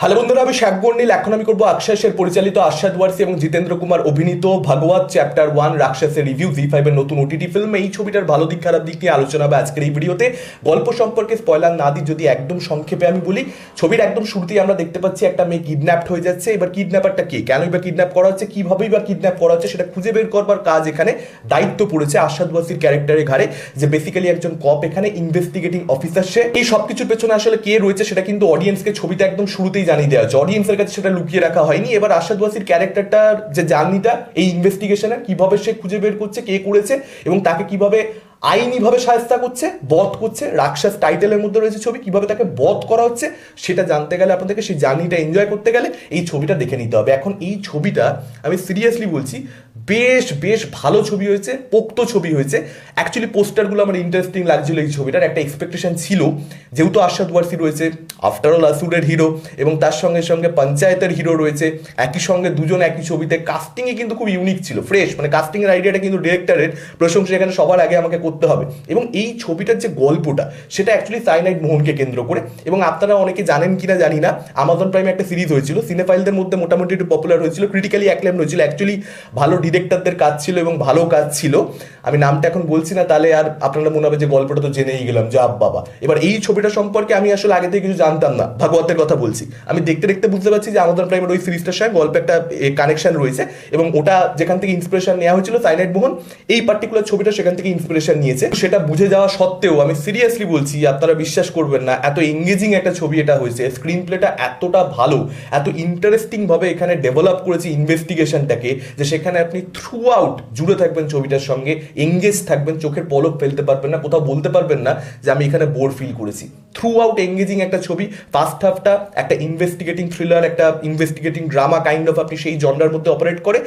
Hello বন্ধুরা, আমি শ্যাক গন্ডিল এখন আমি করব আক্ষাসের পরিচালিত আশাদ ওয়ারসি এবং জিতেন্দ্র কুমার অভিনীত ভাগবত চ্যাপ্টার ওয়ান রাক্ষসের রিভিউ, জি ফাইভের নতুন ওটিটি ফিল্ম এই ছবিটার ভালো দিক, খারাপ দিক নিয়ে আলোচনা হবে আজকের এই ভিডিওতে। গল্প সম্পর্কে স্পয়লার না দিই, যদি একদম সংক্ষেপে আমি বলি, ছবির একদম শুরুতেই আমরা দেখতে পাচ্ছি একটা মেয়ে কিডন্যাপড হয়ে যাচ্ছে। এবার কিডন্যাপারটা কে? কেনই বা কিডন্যাপ করা হচ্ছে? কীভাবেই বা কিডন্যাপ করা হচ্ছে? সেটা খুঁজে বের করবার কাজ এখানে দায়িত্ব পড়েছে আশাদ ওয়াসির ক্যারেক্টারের ঘাড়ে, যে বেসিক্যালি একজন কপ এখানে ইনভেস্টিগেটিং অফিসার সে। এই সবকিছুর পেছনে আসলে কে রয়েছে, সেটা কিন্তু অডিয়েন্সকে ছবিতে একদম শুরুতেই জানিয়ে দেওয়া হচ্ছে অডিয়েন্সের কাছে সেটা লুকিয়ে রাখা হয়নি। এবার আশাদ ওয়াসির ক্যারেক্টারটার যে জার্নিটা এই ইনভেস্টিগেশনে কীভাবে সে খুঁজে বের করছে, কে করেছে এবং তাকে কীভাবে আইনিভাবে সাহায্য করছে, বধ করছে, রাক্ষস টাইটেলের মধ্যে রয়েছে ছবি, কীভাবে তাকে বধ করা হচ্ছে সেটা জানতে গেলে আপনাদেরকে সেই জার্নিটা এনজয় করতে গেলে এই ছবিটা দেখে নিতে হবে। এখন এই ছবিটা আমি সিরিয়াসলি বলছি, বেশ বেশ ভালো ছবি হয়েছে, পোক্ত ছবি হয়েছে। অ্যাকচুয়ালি পোস্টারগুলো আমার ইন্টারেস্টিং লাগছিল এই ছবিটার, একটা এক্সপেকটেশন ছিল। যেহেতু আশাদ ওয়ারসি রয়েছে আফটার অল আসুরের হিরো এবং তার সঙ্গে সঙ্গে পঞ্চায়েতের হিরো রয়েছে, একই সঙ্গে দুজন একই ছবিতে কাস্টিংয়ে কিন্তু খুব ইউনিক ছিল ফ্রেশ মানে কাস্টিংয়ের আইডিয়াটা কিন্তু ডিরেক্টরের প্রশংসা এখানে সবার আগে আমাকে করতে হবে। এবং এই ছবিটার যে গল্পটা, সেটা অ্যাকচুয়ালি সাইনাইড মোহনকে কেন্দ্র করে। এবং আপনারা অনেকে জানেন কিনা জানি না আমাজন প্রাইমে একটা সিরিজ হয়েছিল। সিনেফাইলদের মধ্যে মোটামুটি একটু পপুলার হয়েছিল ক্রিটিক্যালি অ্যাক্লেম হয়েছিল। অ্যাকচুয়ালি ভালো ডিরেক্টরদের কাজ ছিল এবং ভালো কাজ ছিল। আমি নামটা এখন বলছি না, তাহলে আর আপনারা মনে হবে যে গল্পটা তো জেনেই গেলাম, যে বাবা। এবার এই ছবিটা সম্পর্কে আমি আসলে আগে থেকে কিছু জানতাম না, ভাগবতের কথা বলছি। আমি দেখতে দেখতে বুঝতে পারছি যে আমাজন প্রাইমের ওই সিরিজটার সঙ্গে গল্পে একটা কানেকশন রয়েছে। এবং ওটা যেখান থেকে ইন্সপিরেশন নেওয়া হয়েছিল সাইনাইড মোহন, এই পার্টিকুলার ছবিটা সেখান থেকে ইন্সপিরেশন নিয়েছে সেটা বুঝে যাওয়া সত্ত্বেও আমি সিরিয়াসলি বলছি, আপনারা বিশ্বাস করবেন না, এত এঙ্গেজিং একটা ছবি এটা হয়েছে। স্ক্রিন প্লেটা এতটা ভালো, এত ইন্টারেস্টিং ভাবে এখানে ডেভেলপ করেছে ইনভেস্টিগেশনটাকে যে সেখানে আপনি থ্রু আউট জুড়ে থাকবেন ছবিটার সঙ্গে এঙ্গেজ থাকবেন, চোখের পলক ফেলতে পারবেন না, কোথাও বলতে পারবেন না যে আমি এখানে বোর ফিল করেছি। থ্রু আউট এঙ্গেজিং একটা ছবি ফার্স্ট হাফটা একটা ইনভেস্টিগেটিং থ্রিলার একটা ইনভেস্টিগেটিং ড্রামা কাইন্ড অফ আপনি সেই জনরার মধ্যে অপারেট করে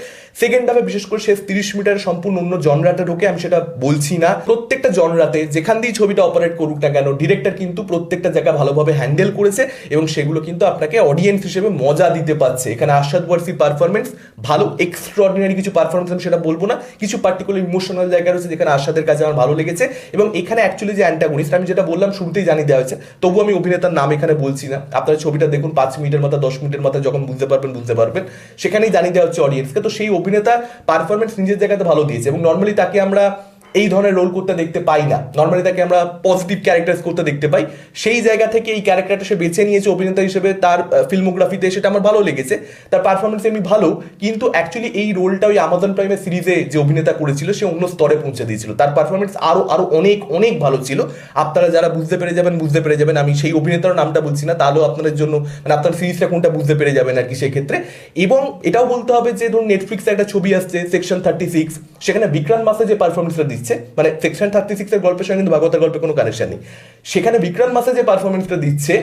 সেকেন্ড হাফে বিশেষ করে শেষ তিরিশ মিটার সম্পূর্ণ অন্য জনরাটা ঢোকে, আমি সেটা বলছি না। প্রত্যেকটা জনরাতে যেখান দিয়ে ছবিটা অপারেট করুক না কেন ডিরেক্টর কিন্তু প্রত্যেকটা জায়গা ভালোভাবে হ্যান্ডেল করেছে এবং সেগুলো কিন্তু আপনাকে অডিয়েন্স হিসেবে মজা দিতে পারছে। এখানে আশাদ ওয়ার্সি পারফরমেন্স ভালো এক্সট্রাঅর্ডিনারি কিছু পারফরমেন্স আমি সেটা বলব না। কিছু পার্টিকুলার ইমোশনাল জায়গা রয়েছে যেখানে আশাদের কাছে আমার ভালো লেগেছে এবং এখানে অ্যাকচুয়ালি যে অ্যান্টাগনিস্ট আমি যেটা বললাম শুরুতেই জানিয়ে দেওয়া হয়েছে, তবু আমি অভিনেতার নাম এখানে বলছি না। আপনারা ছবিটা দেখুন পাঁচ মিনিটের মাথা দশ মিনিটের মাথা যখন বুঝতে পারবেন বুঝতে পারবেন। সেখানেই জানিয়ে দেওয়া হচ্ছে অডিয়েন্সকে তো সেই অভিনেতা পারফরমেন্স নিজের জায়গাতে ভালো দিয়েছে এবং নর্মালি তাকে আমরা এই ধরনের রোল করতে দেখতে পাই না। নর্মালি তাকে আমরা পজিটিভ ক্যারেক্টার্স করতে দেখতে পাই। সেই জায়গা থেকে এই ক্যারেক্টারটা সে বেছে নিয়েছে অভিনেতা হিসেবে, তার ফিল্মোগ্রাফিতে সেটা আমার ভালো লেগেছে। তার পারফরমেন্স এমনি ভালো, কিন্তু অ্যাকচুয়ালি এই রোলটা ওই আমাজন প্রাইমের সিরিজে যে অভিনেতা করেছিল, সে অন্য স্তরে পৌঁছে দিয়েছিল। তার পারফরমেন্স আরও আরও অনেক অনেক ভালো ছিল। আপনারা যারা বুঝতে পেরে যাবেন, বুঝতে পেরে যাবেন, আমি সেই অভিনেতার নামটা বলছি না, তাহলেও আপনাদের জন্য মানে আপনার সিরিজটা কোনটা বুঝতে পেরে যাবেন আর কি সেক্ষেত্রে। এবং এটাও বলতে হবে যে, ধরুন নেটফ্লিক্সে একটা ছবি আসছে সেকশন থার্টি সিক্স সেখানে বিক্রান্ত মাসে যে পারফরমেন্সটা দিচ্ছে মানে সেকশন থার্টি সিক্সের গল্পের সঙ্গে কিন্তু ভাগবতের গল্পের কোনো কানেকশন নেই। সেখানে বিক্রান্ত মাসে যে পারফরমেন্সটা দিচ্ছে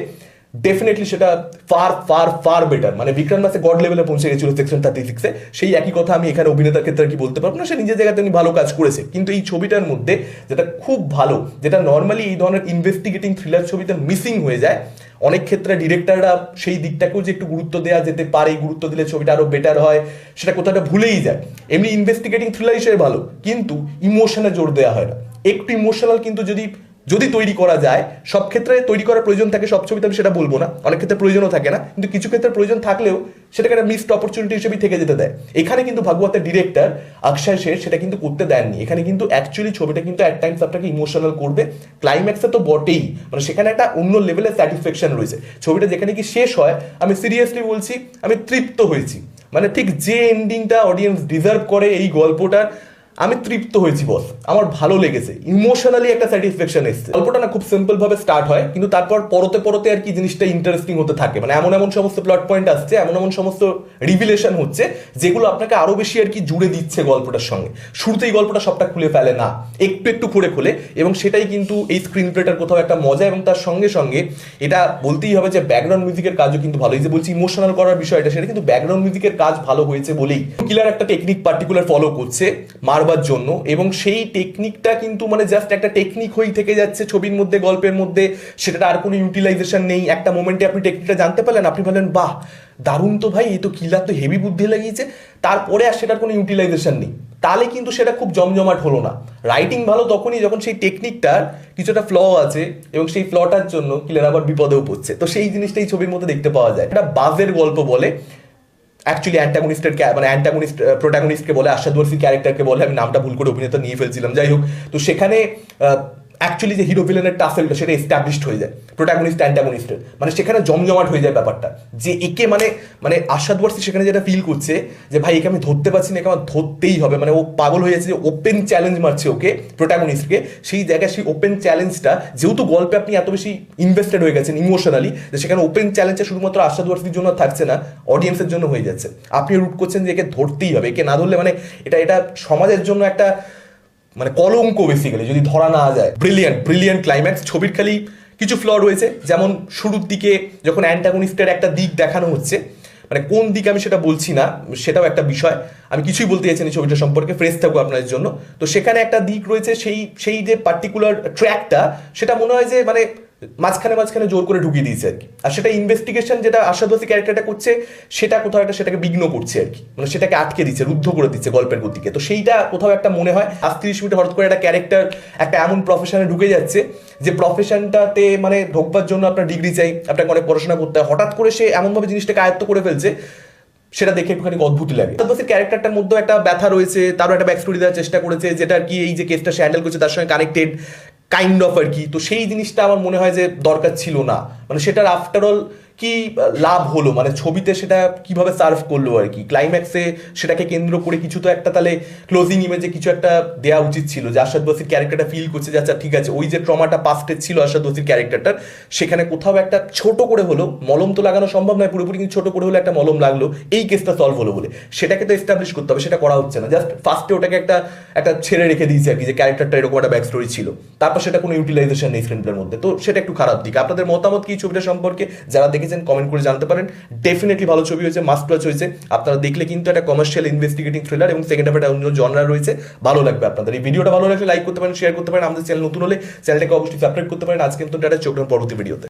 ডেফিনেটলি সেটা ফার ফার ফার বেটার মানে বিক্রান্ত মাসে গড লেভেলে পৌঁছে গেছিল সেকশন থার্টি সিক্সে সেই একই কথা আমি এখানে অভিনেতার ক্ষেত্রে কি বলতে পারব না। সে নিজের জায়গাতে উনি ভালো কাজ করেছে। কিন্তু এই ছবিটার মধ্যে যেটা খুব ভালো, যেটা নর্মালি এই ধরনের ইনভেস্টিগেটিং থ্রিলার ছবিতে মিসিং হয়ে যায় অনেক ক্ষেত্রে ডিরেক্টররা সেই দিকটাকেও যে একটু গুরুত্ব দেওয়া যেতে পারে, গুরুত্ব দিলে ছবিটা আরও বেটার হয়, সেটা কোথাওটা ভুলেই যায়। এমনি ইনভেস্টিগেটিং থ্রিলার হিসেবে ভালো, কিন্তু ইমোশনে জোর দেওয়া হয় না। একটু ইমোশনাল কিন্তু যদি যদি তৈরি করা যায়, সব ক্ষেত্রে তৈরি করার প্রয়োজন থাকে, সব ছবিতে আমি সেটা বলব না। অনেক ক্ষেত্রে প্রয়োজনও থাকে না। কিন্তু কিছু ক্ষেত্রে প্রয়োজন থাকলেও সেটাকে একটা মিসড অপরচুনিটি হিসেবে থেকে যেতে দেয়। এখানে কিন্তু ভাগবতের ডিরেক্টর অক্ষয় শের সেটা কিন্তু করতে দেননি। এখানে কিন্তু অ্যাকচুয়ালি ছবিটা কিন্তু অ্যাট টাইমস আপনাকে ইমোশনাল করবে। ক্লাইম্যাক্সে তো বটেই। মানে সেখানে একটা অন্য লেভেলের স্যাটিসফ্যাকশন রয়েছে। ছবিটা যেখানে কি শেষ হয়, আমি সিরিয়াসলি বলছি, আমি তৃপ্ত হয়েছি। মানে ঠিক যে এন্ডিংটা অডিয়েন্স ডিজার্ভ করে এই গল্পটার আমি তৃপ্ত হয়েছি বস আমার ভালো লেগেছে। ইমোশনালি একটা স্যাটিসফ্যাকশন এসছে। গল্পটা না খুব সিম্পল ভাবে স্টার্ট হয়, কিন্তু তারপর পরতে পরতে আর কি জিনিসটা ইন্টারেস্টিং হতে থাকে। মানে এমন এমন সমস্ত প্লট পয়েন্ট আসছে, এমন এমন সমস্ত রিভিলেশন হচ্ছে, যেগুলো আপনাকে আরও বেশি আর কি জুড়ে দিচ্ছে গল্পটার সঙ্গে। শুরুতেই গল্পটা সবটা খুলে ফেলে না, একটু একটু খুঁড়ে খুলে, এবং সেটাই কিন্তু এই স্ক্রিন প্লেটার কোথাও একটা মজা, এবং তার সঙ্গে সঙ্গে এটা বলতেই হবে যে ব্যাকগ্রাউন্ড মিউজিকের কাজও কিন্তু ভালো। এই যে বলছি ইমোশনাল করার বিষয়টা, সেটা কিন্তু ব্যাকগ্রাউন্ড মিউজিকের কাজ ভালো হয়েছে বলেই। কিলার একটা টেকনিক পার্টিকুলার ফলো করছে মারবার জন্য এবং সেই টেকনিকটা কিন্তু মানে জাস্ট একটা টেকনিক হয়েই থেকে যাচ্ছে ছবির মধ্যে, গল্পের মধ্যে সেটা আর কোনো ইউটিলাইজেশন নেই। একটা মোমেন্টে আপনি টেকনিকটা জানতে পারলেন, আপনি বললেন বাহ, দারুণ তো ভাই এই তো কিলার তো হেভি বুদ্ধি লাগিয়েছে। তারপরে আর সেটার কোনো ইউটিলাইজেশন নেই। তাহলে কিন্তু সেটা খুব জমজমাট হলো না। রাইটিং ভালো তখনই যখন সেই টেকনিকটার কিছুটা ফ্ল আছে এবং সেই ফ্লটার জন্য কিলার আবার বিপদেও পড়ছে। তো সেই জিনিসটা এই ছবির মধ্যে দেখতে পাওয়া যায়। একটা বাজের গল্প বলে অ্যাকচুয়ালি অ্যান্টাগনিস্টের মানে অ্যান্টাগনিস্ট প্রোটাগনিস্টকে বলে আশাদবর্ষী ক্যারেক্টারকে বলে, আমি নামটা ভুল করে অভিনেতা নিয়ে ফেলছিলাম। যাই হোক, তো সেখানে অ্যাকচুয়ালি যে হিরো ভিলেনের টাসেলটা সেটা এস্টাবলিশড হয়ে যায়। প্রোটাগনিস্ট অ্যান্টাগনিস্টের মানে সেখানে জমজমাট হয়ে যায় ব্যাপারটা। যে একে মানে মানে আশাদ আশাদবর্ষী সেখানে যেটা ফিল করছে, যে ভাই একে আমি ধরতে পারছি না, একে আমার ধরতেই হবে। মানে ও পাগল হয়ে যাচ্ছে, যে ওপেন চ্যালেঞ্জ মারছে ওকে প্রোটাগনিস্টকে সেই জায়গায় সেই ওপেন চ্যালেঞ্জটা যেহেতু গল্পে আপনি এত বেশি ইনভেস্টেড হয়ে গেছেন ইমোশনালি যে সেখানে ওপেন চ্যালেঞ্জটা শুধুমাত্র আশাদ আশাদবর্ষীর জন্য থাকছে না অডিয়েন্সের জন্য হয়ে যাচ্ছে। আপনি রুট করছেন যে একে ধরতেই হবে। একে না ধরলে মানে এটা এটা সমাজের জন্য একটা মানে কলঙ্ক বেসিক্যালি যদি ধরা না যায়। ব্রিলিয়ান্ট ব্রিলিয়ান্ট ক্লাইম্যাক্স ছবির খালি কিছু ফ্ল রয়েছে। যেমন শুরুর দিকে যখন অ্যান্টাগনিস্টের একটা দিক দেখানো হচ্ছে মানে কোন দিক আমি সেটা বলছি না, সেটাও একটা বিষয়। আমি কিছুই বলতে চাইছি ছবিটা সম্পর্কে ফ্রেশ থাকব আপনাদের জন্য। তো সেখানে একটা দিক রয়েছে, সেই সেই যে পার্টিকুলার ট্র্যাকটা সেটা মনে হয় যে মানে মাঝখানে মাঝখানে জোর করে ঢুকিয়ে দিয়েছে আর কি। আর সেটা ইনভেস্টিগেশন যেটা আশাদবাসী ক্যারেক্টারটা করছে, সেটা কোথাও একটা সেটাকে বিঘ্ন করছে আর কি। মানে সেটাকে আটকে দিচ্ছে, রুদ্ধ করে দিচ্ছে গল্পের গতিকে। তো সেইটা কোথাও একটা মনে হয়। আজ তিরিশ মিনিট হঠাৎ করে একটা ক্যারেক্টার একটা এমন প্রফেশনে ঢুকে যাচ্ছে যে প্রফেশনটাতে মানে ঢোকবার জন্য আপনার ডিগ্রি চাই, আপনাকে অনেক পড়াশোনা করতে হয়। হঠাৎ করে সে এমনভাবে জিনিসটাকে আয়ত্ত করে ফেলছে, সেটা দেখে একটুখানি অদ্ভুত লাগে। তাদের ক্যারেক্টারটার মধ্যেও একটা ব্যথা রয়েছে, তারও একটা ব্যাক স্টোরি দেওয়ার চেষ্টা করেছে, যেটা আর কি এই যে কেসটা সে হ্যান্ডেল করছে, তার সঙ্গে কানেক্টেড কাইন্ড অফ আর কি। তো সেই জিনিসটা আমার মনে হয় যে দরকার ছিল না। মানে সেটার আফটার অল কি লাভ হলো? মানে ছবিতে সেটা কীভাবে সার্ভ করল আর কি? ক্লাইম্যাক্সে সেটাকে কেন্দ্র করে কিছু তো একটা তাহলে ক্লোজিং ইমেজে কিছু একটা দেওয়া উচিত ছিল যে আশাদ বসির ক্যারেক্টারটা ফিল করছে যে আচ্ছা ঠিক আছে, ওই যে ট্রমাটা পাস্টের ছিল আশাদ বসির ক্যারেক্টারটার সেখানে কোথাও একটা ছোট করে হলো, মলম তো লাগানো সম্ভব নয়, পুরোপুরি কিন্তু ছোট করে হলো একটা মলম লাগল, এই কেসটা সলভ হলো বলে। সেটাকে তো এস্টাবলিশ করতে হবে, সেটা করা হচ্ছে না। জাস্ট ফার্স্টে ওটাকে একটা একটা ছেড়ে রেখে দিয়েছে আর কি, যে ক্যারেক্টারটা এরকম একটা ব্যাক স্টোরি ছিল। তারপর সেটা কোনো ইউটিলাইজেশন নেই স্ক্রিন প্লের মধ্যে। তো সেটা একটু খারাপ দিক। আপনাদের মতামত কি ছবিটা সম্পর্কে? যারা দেখেছেন কমেন্ট করে জানতে পারেন। ডেফিনেটলি ভালো ছবি হয়েছে মাস্ট ওয়াচ হয়েছে। আপনারা দেখলে কিন্তু একটা কমার্শিয়াল ইনভেস্টিগেটিং থ্রিলার এবং সেকেন্ড হাফ একটা অন্য জনরা রয়েছে। ভালো লাগবে আপনাদের। এই ভিডিওটা ভালো লাগলে লাইক করতে পারেন শেয়ার করতে পারেন। আমাদের চ্যানেল নতুন হলে চ্যানেলটাকে অবশ্যই সাবস্ক্রাইব করতে পারেন। আজকে কিন্তু একটা চোখ পরবর্তী ভিডিওতে